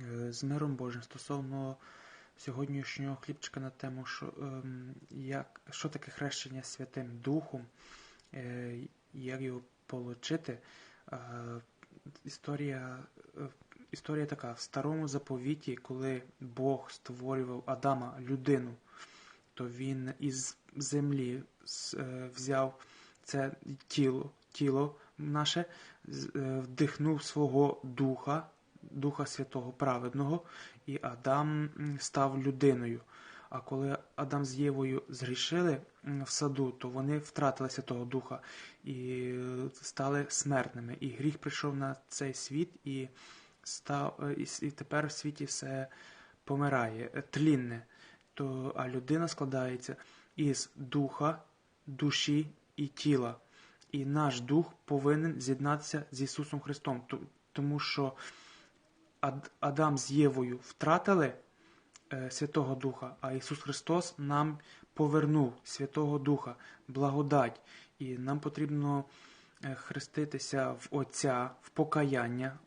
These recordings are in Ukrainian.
Е, З миром Божим стосовно сьогоднішнього хлібчика на тему, що, ем, як, що таке хрещення Святим Духом, е, як його отримати. Е, історія, історія така: в старому заповіті, коли Бог створював Адама людину, то він із землі взяв це тіло, тіло наше, вдихнув свого духа, Духа Святого Праведного, і Адам став людиною. А коли Адам з Євою згрішили м, в саду, то вони втратили Святого Духа і стали смертними. І гріх прийшов на цей світ і став е, і, тепер в світі все помирає, е, тлінне. То, а людина складається із духа, душі і тіла. І наш дух повинен з'єднатися з Ісусом Христом, тому що Адам з Євою втратили е, Святого Духа, а Ісус Христос нам повернув Святого Духа, благодать. І нам потрібно е, хреститися в Отця, в покаяння,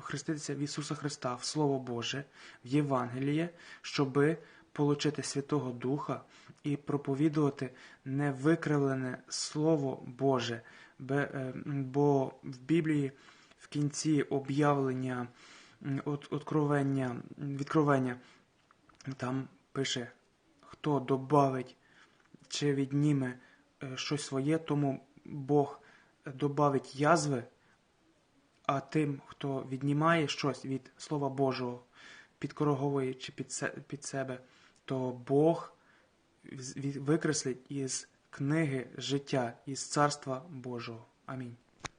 хреститися в Ісуса Христа, в Слово Боже, в Євангеліє, щоби получити Святого Духа і проповідувати невикривлене Слово Боже. Е, Бо в Біблії в кінці об'явлення от, откровення, відкровення, там пише, хто добавить чи відніме е, щось своє, тому Бог добавить язви, а тим, хто віднімає щось від Слова Божого, підкороговує чи під себе, то Бог викреслить із книги життя, із Царства Божого. Амінь.